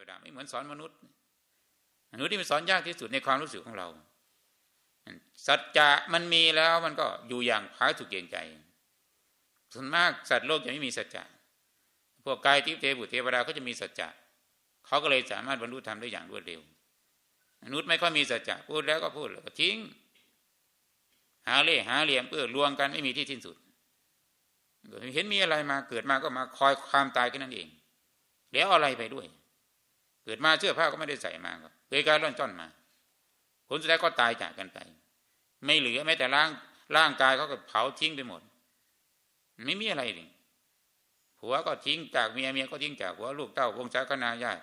วดาไม่เหมือนสอนมนุษย์มนุษย์ที่มันสอนยากที่สุดในความรู้สึกของเรา สัจจะมันมีแล้วมันก็อยู่อย่างพาสุกเกงใจส่วนมากสัตว์โลกจะไม่มีสัจจะ พวกกายทิพย์เทบุเทวดาก็จะมีสัจจะเขาก็เลยสามารถบรรลุธรรมได้อย่างรวดเร็วมนุษย์ไม่ค่อยมีสัจจะพูดแล้วก็พูดแล้วก็ทิ้ง หาเล่หาเหลี่ยมเพื่อลวงกันไม่มีที่สิ้นสุดเห็นมีอะไรมาเกิดมาก็มาคอยความตายแค่นั้นเอง แล้วอะไรไปด้วย เกิดมาเสื้อผ้าก็ไม่ได้ใส่มาก็เกิดการร่อนจ้อนมา ผลสุดท้ายก็ตายจากกันไป ไม่เหลือแม้แต่ร่างร่างกายเขาก็เผาทิ้งไปหมด ไม่มีอะไรเลยผัวก็ทิ้งจากเมียเมียก็ทิ้งจากผัวลูกเต้าวงศาคณาญาติ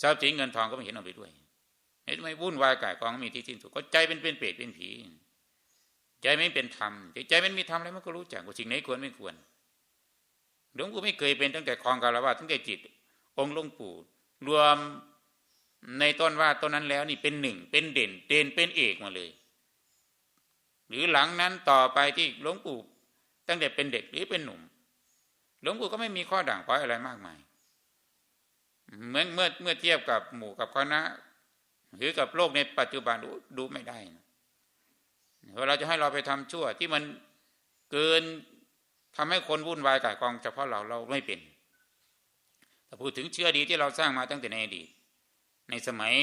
ทรัพย์สินเงินทองก็ไม่เห็นเอาไปด้วยเห็นไหมวุ่นวายกายกองมีที่สิ้นสุดก็ใจเป็นเป็นเปรตเป็นผีใจไม่เป็นธรรมใจมันมีธรรมแล้วมันก็รู้จักว่าสิ่งไหนควรไม่ควรหลวงปู่ไม่เคยเป็นตั้งแต่คลองกาลวะตั้งแต่จิต องค์หลวงปู่ รวมในต้นว่าต้นนั้นแล้วนี่เป็นหนึ่งเป็นเด่น เด่นเป็นเอกมาเลย หรือหลังนั้นต่อไปที่หลวงปู่ตั้งแต่เป็นเด็กหรือเป็นหนุ่มหลวงปู่ก็ไม่มีข้อด่างพร้อยอะไรมากมายเมื่อเมื่อเมื่อเทียบกับหมู่กับคณะหรือกับโลกในปัจจุบันดูดูไม่ได้นะเวลาจะให้เราไปทำชั่วที่มันเกินทำให้คนวุ่นวายกายกองเฉพาะเราเราไม่เป็น พูดถึงเชื่อดีที่เราสร้างมาตั้งแต่ในอดีตในสมัย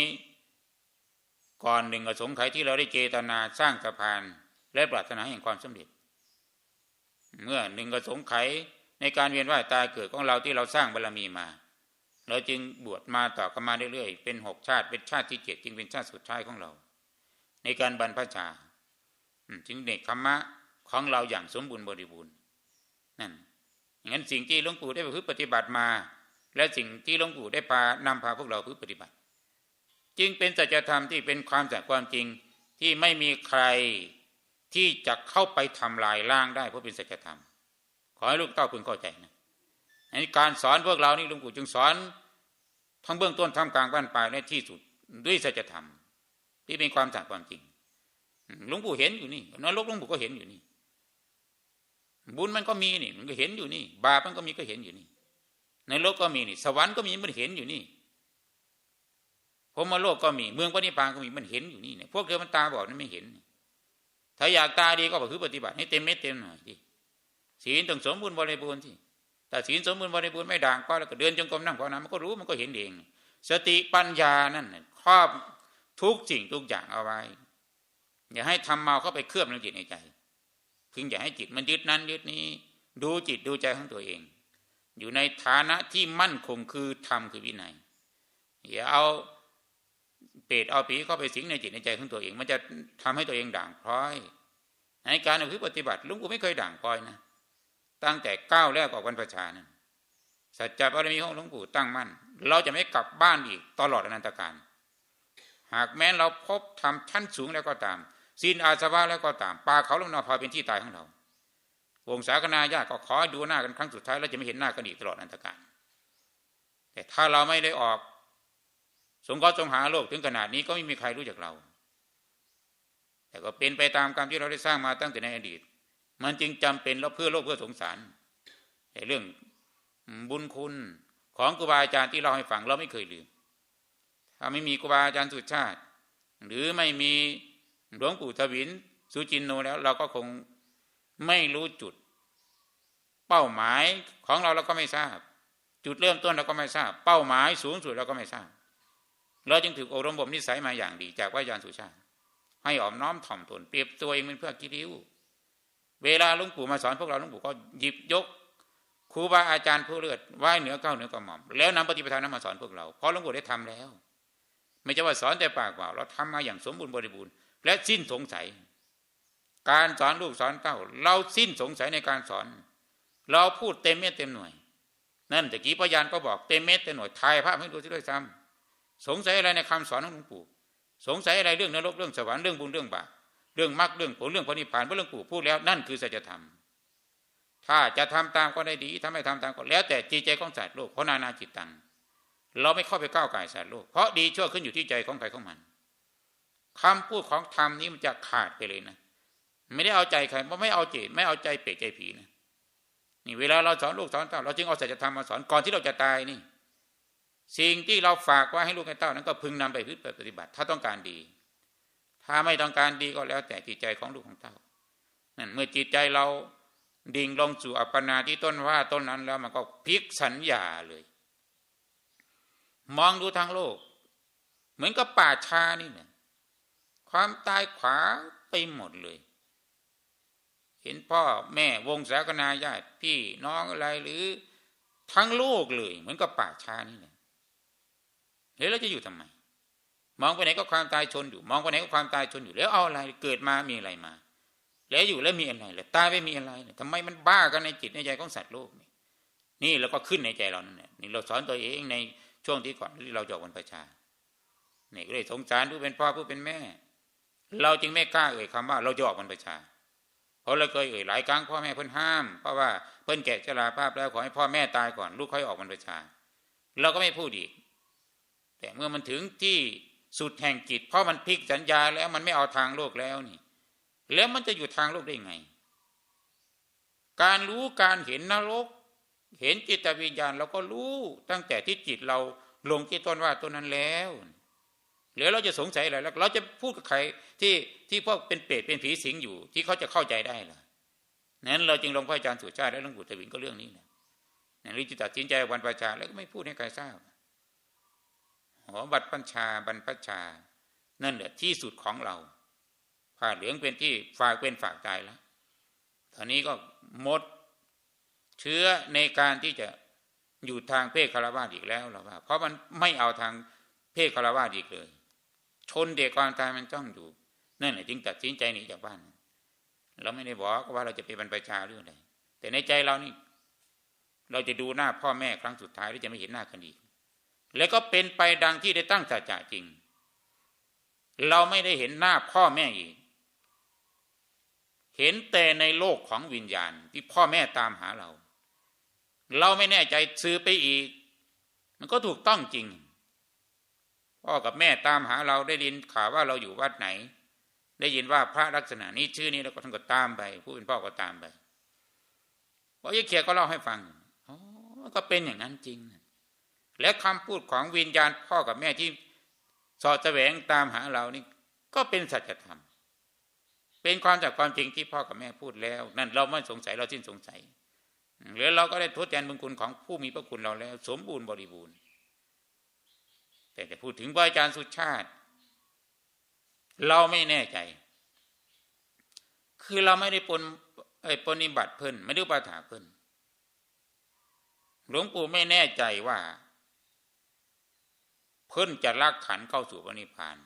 ก่อนหนึ่งอสงไขยที่เราได้เจตนาสร้างสะพาน และปรารถนาแห่งความสำเร็จ เมื่อหนึ่งอสงไขยในการเวียนว่ายตายเกิดของเราที่เราสร้างบารรมีมา เราจึงบวชมาต่อกันมาเรื่อยๆเป็นหกชาติเป็นชาติที่เจ็ดจึงเป็นชาติสุดท้ายของเรา ในการบรรพชาจึงเด็กธรรมะของเราอย่างสมบูรณ์บริบูรณ์นั่นอย่างนั้นสิ่งที่หลวงปู่ได้ปฏิบัติมา และสิ่งที่หลวงปู่ได้พานำพาพวกเราปฏิบัติ จึงเป็นสัจธรรมที่เป็นความจากความจริงที่ไม่มีใครที่จะเข้าไปทำลายล้างได้เพราะเป็นสัจธรรม ขอให้ลูกเต้าพึงเข้าใจนะในการสอนพวกเรานี่หลวงปู่จึงสอนทั้งเบื้องต้นทำกลางบ้านปลายและที่สุดด้วยสัจธรรม ที่เป็นความจากความจริงหลวงปู่เห็นอยู่นี่นรกหลวงปู่ก็เห็นอยู่นี่ บุญมันก็มีนี่ มันก็เห็นอยู่นี่ บาปมันก็มีก็เห็นอยู่นี่ ในโลกก็มีนี่ สวรรค์ก็มีมันเห็นอยู่นี่พมโลกก็มี เมืองปณิพานก็มีมันเห็นอยู่นี่เนี่ยพวกเธอมันตาบอดนั่นไม่เห็น ถ้าอยากตาดีก็คือปฏิบัติให้เต็มเม็ดเต็มหน่อยดิศีลต้องสมบูรณ์บริบูรณ์ที่แต่ศีลสมบูรณ์บริบูรณ์ไม่ด่างก็แล้วก็เดินจงกรมนั่งภาวนามันก็รู้มันก็เห็นเอง สติปัญญานั่นครอบทุกสิ่งทุกอย่างเอาไว้ อย่าให้ทำเมาเข้าไปเคลือบในจิตในใจพึงอย่าให้จิตมันยึดนั้นยึดนี้ ดูจิตดูใจของตัวเอง อยู่ในฐานะที่มั่นคงคือธรรมคือวินัยอย่าเอาเปรตเอาผีเข้าไปสิงในจิตในใจของตัวเอง มันจะทำให้ตัวเองด่างพร้อย ในการปฏิบัติลุงกูไม่เคยด่างพร้อยนะตั้งแต่ก้าวแรกออกวันประชานั้นสัจจะบารมีของหลวงปู่ตั้งมั่น เราจะไม่กลับบ้านอีกตลอดอนันตการ หากแม้เราพบทำชั้นสูงแล้วก็ตามศีลอาสวะแล้วก็ตามป่าเขาลงนาพาเป็นที่ตายของเรา วงศาคณาญาติก็ขอดูหน้ากันครั้งสุดท้ายเราจะไม่เห็นหน้ากันอีกตลอดอันตรการแต่ถ้าเราไม่ได้ออก สงเคราะห์สงหาโลกถึงขนาดนี้ก็ไม่มีใครรู้จักเรา แต่ก็เป็นไปตามกรรมที่เราได้สร้างมาตั้งแต่ในอดีต มันจึงจำเป็นแล้วเพื่อโลกเพื่อสงสารแต่เรื่องบุญคุณของครูบาอาจารย์ที่เราให้ฟังเราไม่เคยลืม ถ้าไม่มีครูบาอาจารย์สุชาติ หรือไม่มีหลวงปู่ทวินสุจินโนแล้ว เราก็คงไม่รู้จุด เป้าหมายของเราเราก็ไม่ทราบ จุดเริ่มต้นเราก็ไม่ทราบ เป้าหมายสูงสุดเราก็ไม่ทราบ เราจึงถืออบรมบ่มนิสัยมาอย่างดี จากวิญญาณสุชาติ ให้อ่อมน้อมถ่อมตนเปรียบตัวเองเป็นเพื่อกิริวเวลาหลวงปู่มาสอนพวกเราหลวงปู่ก็หยิบยกครูบาอาจารย์ผู้เลือดไหว้เหนือเก้าเหนือกระหม่อม แล้วนำปฏิปทานนั้นมาสอนพวกเราเพราะหลวงปู่ได้ทำแล้ว ไม่ใช่ว่าสอนแต่ปากเปล่าเราทำมาอย่างสมบูรณ์บริบูรณ์และสิ้นสงสัย การสอนลูกสอนเต้า เราสิ้นสงสัยในการสอน เราพูดเต็มเม็ดเต็มหน่วย นั่นต่กี้พยานก็บอกเต็มเม็ดเต็มหน่วยทายภาพให้ดูที่ด้วยซ้ำสงสัยอะไรในคำสอนของหลวงปู่สงสัยอะไรเรื่องนรกเรื่องสวรรค์เรื่องบุญเรื่องบาปเรื่องมรรคเรื่องผลเรื่องพระนิพพานเรื่องปู่พูดแล้วนั่นคือสัจธรรมถ้าจะทำตามก็ได้ดีถ้าไม่ทำตามก็แล้ว แต่จิตใจของสัตว์โลกเพราะนานาจิตตังเราไม่เข้าไปก้าวไก่สัตว์โลกเพราะดีชั่วขึ้นอยู่ที่ใจของใครของมันคำพูดของธรรมนี้มันจะขาดไปเลยนะ ไม่ได้เอาใจใครไม่เอาจิตไม่เอาใจเปรตใจผีนะ นี่เวลาเราสอนลูกสอนเต้าเราจึงเอาสัจธรรมมาสอนก่อนที่เราจะตายนี่ สิ่งที่เราฝากไว้ให้ลูกให้เต้านั้นก็พึงนำไปพฤติปฏิบัติ ถ้าต้องการดี ถ้าไม่ต้องการดีก็แล้วแต่จิตใจของลูกของเต้านั่นเมื่อจิตใจเราดิ่งลงสู่อัปปนาที่ต้นว่าต้นนั้นแล้วมันก็พลิกสัญญาเลย มองดูทางโลก เหมือนกับป่าชานี่เนี่ยความตายขวางไปหมดเลย เห็นพ่อแม่วงศากนาญาติพี่น้องอะไรหรือทั้งโลกเลย เหมือนกับป่าชานี่แหละเฮ้ยเราจะอยู่ทำไม มองไปไหนก็ความตายชนอยู่ มองไปไหนก็ความตายชนอยู่แล้วเอาอะไรเกิดมามีอะไรมา แล้วอยู่แล้วมีอะไรแล้วตายไม่มีอะไรทำไมมันบ้ากันในจิตในใจของสัตว์โลกนี่นี่เราก็ขึ้นในใจเรานั่นแหละนี่เราสอนตัวเองในช่วงที่ก่อนที่เราจะออกวันประชาเนี่ยก็เลยสงสารผู้เป็นพ่อผู้เป็นแม่ เราจึงไม่กล้าเอ่ยคำว่า เราจะออกวันประชา เพราะเราเคยเอ่ยหลายครั้งพ่อแม่เพิ่นห้าม เพราะว่าเพิ่นแก่ชราภาพแล้วขอให้พ่อแม่ตายก่อนลูกค่อยออกวันประชา เราก็ไม่พูดอีก แต่เมื่อมันถึงที่สุดแห่งจิตเพราะมันพลิกสัญญาแล้วมันไม่เอาทางโลกแล้วนี่ แล้วมันจะอยู่ทางโลกได้ไง การรู้การเห็นนรก เห็นจิตวิญญาณเราก็รู้ตั้งแต่ที่จิตเราลงที่ต้นว่าต้นนั้นแล้ว หรือเราจะสงสัยอะไรแล้วเราจะพูดกับใครที่ที่พวกเป็นเปรตเป็นผีสิงอยู่ ที่เขาจะเข้าใจได้ล่ะนั้นเราจึงลงพระอาจารย์สุชาติและหลวงปู่ทวินก็เรื่องนี้นะนั่นริจิตัดสินใจวันประชาแล้วก็ไม่พูดให้ใครทราบหอบัตรปัญชาบรรพชา นั่นแหละที่สุดของเราผ้าเหลืองเป็นที่ฝากเป็นฝากใจแล้วตอนนี้ก็หมดเชื้อในการที่จะอยู่ทางเพศคารวะอีกแล้วหรอว่า เพราะมันไม่เอาทางเพศคารวะอีกเลย ชนเด็กความตายมันจ้องอยู่นั่นแหละจึงตัดสินใจหนีจากบ้าน เราไม่ได้บอกว่าเราจะไปบรรพชาหรืออะไรแต่ในใจเรานี่เราจะดูหน้าพ่อแม่ครั้งสุดท้ายหรือจะไม่เห็นหน้ากันอีกแล้วก็เป็นไปดังที่ได้ตั้งสัจจะจริง เราไม่ได้เห็นหน้าพ่อแม่อีก เห็นแต่ในโลกของวิญญาณที่พ่อแม่ตามหาเรา เราไม่แน่ใจซื้อไปอีก มันก็ถูกต้องจริง พ่อกับแม่ตามหาเราได้ยินข่าวว่าเราอยู่วัดไหน ได้ยินว่าพระลักษณะนี้ชื่อนี้แล้วก็ท่านก็ตามไป ผู้เป็นพ่อก็ตามไปพอยายเขียก็เล่าให้ฟังอ๋อก็เป็นอย่างนั้นจริง และคำพูดของวิญญาณพ่อกับแม่ที่สอดแสวงตามหาเรานี่ก็เป็นสัจธรรม เป็นความจากความจริงที่พ่อกับแม่พูดแล้ว นั่นเราไม่สงสัยเราสิ้นสงสัยหรือเราก็ได้ทดแทนบุญคุณของผู้มีพระคุณเราแล้ว สมบูรณ์บริบูรณ์ แต่จะพูดถึงบอาจารย์สุชาติ เราไม่แน่ใจ คือเราไม่ได้ปนไอ้ปนิบัติเพิ่นไม่ได้ปาถาเพิ่นหลวงปู่ไม่แน่ใจว่า เพิ่นจะลักขันเข้าสู่พระนิพพาน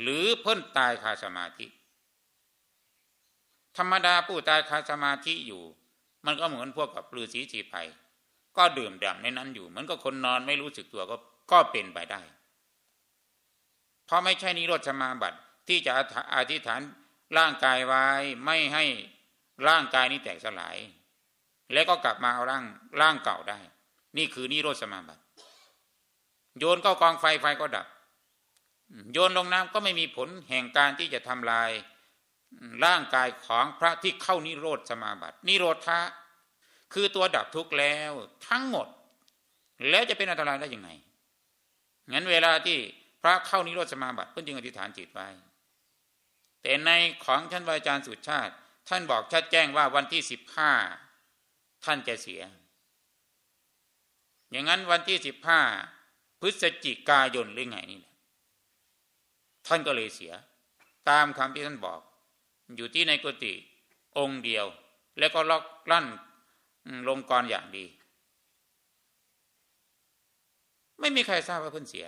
หรือเพิ่นตายคาสมาธิ ธรรมดาผู้ตายคาสมาธิอยู่ มันก็เหมือนพวกกับปลือสีจีไพก็ดื่มด่ำในนั้นอยู่มือนกับคนนอนไม่รู้สึกตัวก็ ก็เป็นไปได้ เพราะไม่ใช่นิโรธสมาบัติที่จะอธิษฐานร่างกายไว้ไม่ให้ร่างกายนี้แตกสลาย แล้วก็กลับมาเอาร่างร่างเก่าได้ นี่คือนิโรธสมาบัติ โยนเข้ากองไฟไฟก็ดับ โยนลงน้ำก็ไม่มีผลแห่งการที่จะทำลายร่างกายของพระที่เข้านิโรธสมาบัติ นิโรธะคือตัวดับทุกข์แล้วทั้งหมด แล้วจะเป็นอันตรายได้ยังไง งั้นเวลาที่พระเข้านิโรธสมาบัติเพื่อจึงอธิษฐานจิตไว้ แต่ในของท่านอาจารย์สุชาติ ท่านบอกชัดแจ้งว่าวันที่สิบห้าท่านจะเสีย อย่างนั้นวันที่สิบห้าพฤศจิกายนหรือไงนี่แหละท่านก็เลยเสีย ตามคำที่ท่านบอก อยู่ที่ในกุฏิองค์เดียว แล้วก็ล็อกลั่นลงกรอย่างดี ไม่มีใครทราบว่าเพื่อนเสีย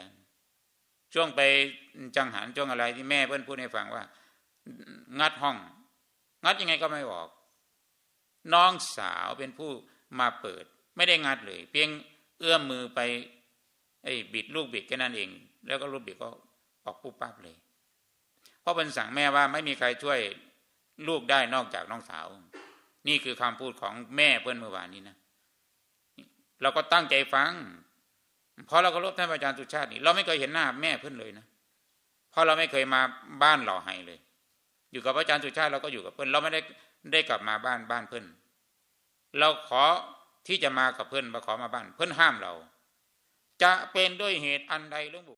ช่วงไปจังหันช่วงอะไรที่แม่เพื่อนพูดให้ฟังว่า งัดห้อง งัดยังไงก็ไม่บอก น้องสาวเป็นผู้มาเปิด ไม่ได้งัดเลย เพียงเอื้อมมือไปไอ้บิดลูกบิดแค่นั้นเอง แล้วก็ลูกบิดก็ออกปุ๊บปั๊บเลยเพราะเป็นสั่งแม่ว่าไม่มีใครช่วยลูกได้นอกจากน้องสาว นี่คือคำพูดของแม่เพื่อนเมื่อวานนี้นะ เราก็ตั้งใจฟัง เพราะเราก็รบท่านอาจารย์สุชาตินี่เราไม่เคยเห็นหน้าแม่เพื่อนเลยนะเพราะเราไม่เคยมาบ้านหล่อไห้เลย อยู่กับอาจารย์สุชาติเราก็อยู่กับเพื่อนเราไม่ได้ได้กลับมาบ้านบ้านเพื่อนเราขอที่จะมากับเพื่อนมาขอมาบ้าน เพื่อนห้ามเรา จะเป็นด้วยเหตุอันใดหลวงบุ